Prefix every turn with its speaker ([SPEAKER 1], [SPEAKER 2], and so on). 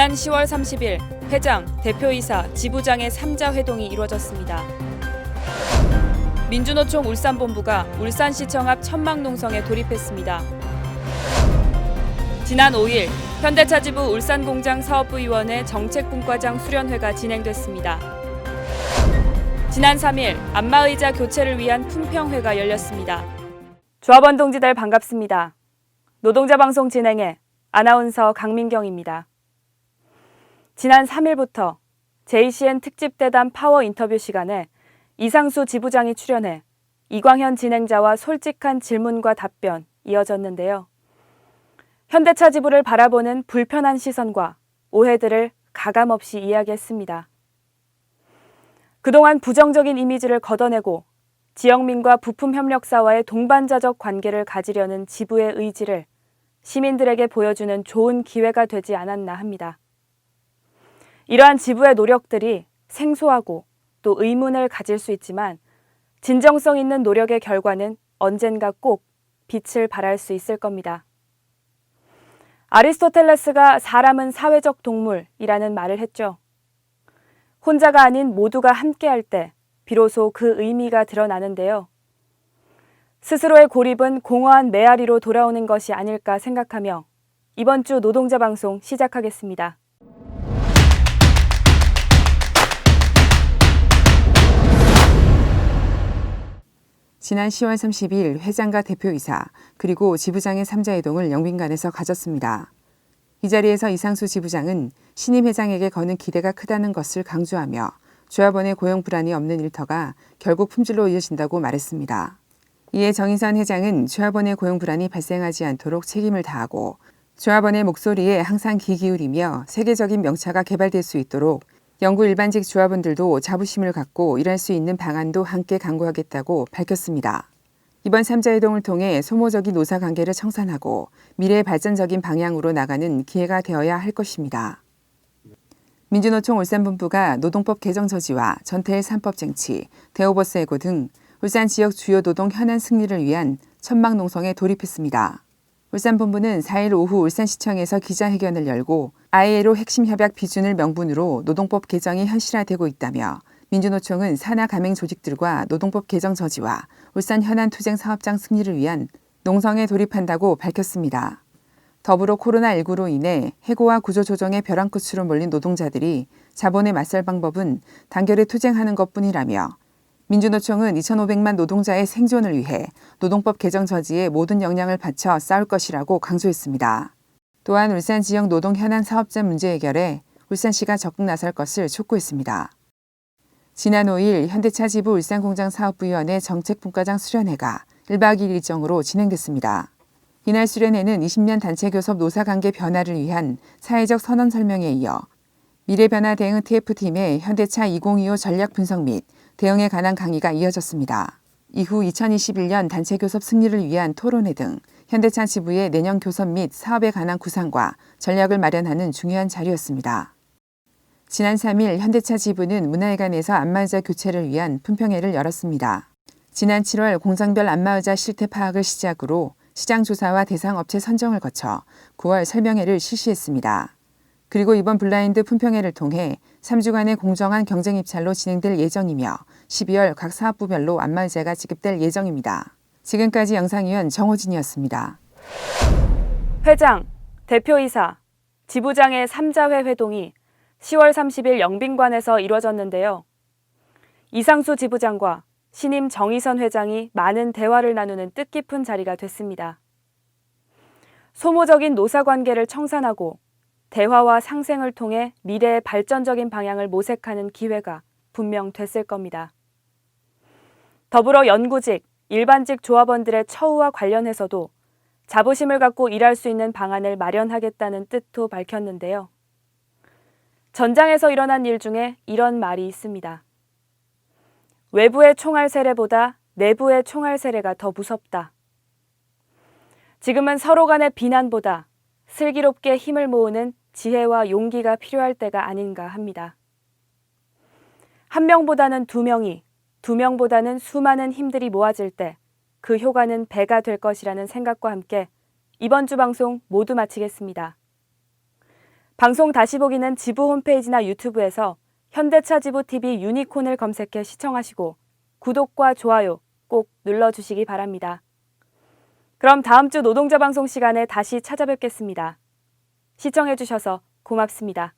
[SPEAKER 1] 지난 10월 30일 회장, 대표이사, 지부장의 3자 회동이 이루어졌습니다. 민주노총 울산본부가 울산시청 앞 천막농성에 돌입했습니다. 지난 5일 현대차 지부 울산공장 사업부위원회 정책분과장 수련회가 진행됐습니다. 지난 3일 안마의자 교체를 위한 품평회가 열렸습니다. 조합원 동지들 반갑습니다. 노동자 방송 진행해 아나운서 강민경입니다. 지난 3일부터 JCN 특집대담 파워 인터뷰 시간에 이상수 지부장이 출연해 이광현 진행자와 솔직한 질문과 답변 이어졌는데요. 현대차 지부를 바라보는 불편한 시선과 오해들을 가감없이 이야기했습니다. 그동안 부정적인 이미지를 걷어내고 지역민과 부품 협력사와의 동반자적 관계를 가지려는 지부의 의지를 시민들에게 보여주는 좋은 기회가 되지 않았나 합니다. 이러한 지부의 노력들이 생소하고 또 의문을 가질 수 있지만 진정성 있는 노력의 결과는 언젠가 꼭 빛을 발할 수 있을 겁니다. 아리스토텔레스가 사람은 사회적 동물이라는 말을 했죠. 혼자가 아닌 모두가 함께할 때 비로소 그 의미가 드러나는데요. 스스로의 고립은 공허한 메아리로 돌아오는 것이 아닐까 생각하며 이번 주 노동자 방송 시작하겠습니다.
[SPEAKER 2] 지난 10월 30일 회장과 대표이사 그리고 지부장의 3자 회동을 영빈관에서 가졌습니다. 이 자리에서 이상수 지부장은 신임 회장에게 거는 기대가 크다는 것을 강조하며 조합원의 고용 불안이 없는 일터가 결국 품질로 이어진다고 말했습니다. 이에 정인선 회장은 조합원의 고용 불안이 발생하지 않도록 책임을 다하고 조합원의 목소리에 항상 귀 기울이며 세계적인 명차가 개발될 수 있도록 영구 일반직 조합원들도 자부심을 갖고 일할 수 있는 방안도 함께 강구하겠다고 밝혔습니다. 이번 3자 회동을 통해 소모적인 노사 관계를 청산하고 미래 발전적인 방향으로 나가는 기회가 되어야 할 것입니다. 민주노총 울산본부가 노동법 개정 저지와 전태일 3법 쟁취, 대오버스 해고 등 울산 지역 주요 노동 현안 승리를 위한 천막 농성에 돌입했습니다. 울산본부는 4일 오후 울산시청에서 기자회견을 열고 ILO 핵심 협약 비준을 명분으로 노동법 개정이 현실화되고 있다며 민주노총은 산하 가맹 조직들과 노동법 개정 저지와 울산 현안 투쟁 사업장 승리를 위한 농성에 돌입한다고 밝혔습니다. 더불어 코로나19로 인해 해고와 구조조정의 벼랑 끝으로 몰린 노동자들이 자본에 맞설 방법은 단결에 투쟁하는 것뿐이라며 민주노총은 2,500만 노동자의 생존을 위해 노동법 개정 저지에 모든 역량을 바쳐 싸울 것이라고 강조했습니다. 또한 울산 지역 노동 현안 사업자 문제 해결에 울산시가 적극 나설 것을 촉구했습니다. 지난 5일 현대차 지부 울산공장 사업부위원회 정책분과장 수련회가 1박 2일 일정으로 진행됐습니다. 이날 수련회는 20년 단체 교섭 노사관계 변화를 위한 사회적 선언 설명에 이어 미래변화 대응 TF팀의 현대차 2025 전략 분석 및 대응에 관한 강의가 이어졌습니다. 이후 2021년 단체 교섭 승리를 위한 토론회 등 현대차 지부의 내년 교섭 및 사업에 관한 구상과 전략을 마련하는 중요한 자리였습니다. 지난 3일 현대차 지부는 문화회관에서 안마의자 교체를 위한 품평회를 열었습니다. 지난 7월 공장별 안마의자 실태 파악을 시작으로 시장 조사와 대상 업체 선정을 거쳐 9월 설명회를 실시했습니다. 그리고 이번 블라인드 품평회를 통해 3주간의 공정한 경쟁 입찰로 진행될 예정이며 12월 각 사업부별로 안마의자가 지급될 예정입니다. 지금까지 영상위원 정호진이었습니다.
[SPEAKER 1] 회장, 대표이사, 지부장의 3자회 회동이 10월 30일 영빈관에서 이루어졌는데요. 이상수 지부장과 신임 정의선 회장이 많은 대화를 나누는 뜻깊은 자리가 됐습니다. 소모적인 노사 관계를 청산하고 대화와 상생을 통해 미래의 발전적인 방향을 모색하는 기회가 분명 됐을 겁니다. 더불어 연구직, 일반직 조합원들의 처우와 관련해서도 자부심을 갖고 일할 수 있는 방안을 마련하겠다는 뜻도 밝혔는데요. 전장에서 일어난 일 중에 이런 말이 있습니다. 외부의 총알 세례보다 내부의 총알 세례가 더 무섭다. 지금은 서로 간의 비난보다 슬기롭게 힘을 모으는 지혜와 용기가 필요할 때가 아닌가 합니다. 한 명보다는 두 명이, 두 명보다는 수많은 힘들이 모아질 때 그 효과는 배가 될 것이라는 생각과 함께 이번 주 방송 모두 마치겠습니다. 방송 다시 보기는 지부 홈페이지나 유튜브에서 현대차 지부 TV 유니콘을 검색해 시청하시고 구독과 좋아요 꼭 눌러주시기 바랍니다. 그럼 다음 주 노동자 방송 시간에 다시 찾아뵙겠습니다. 시청해주셔서 고맙습니다.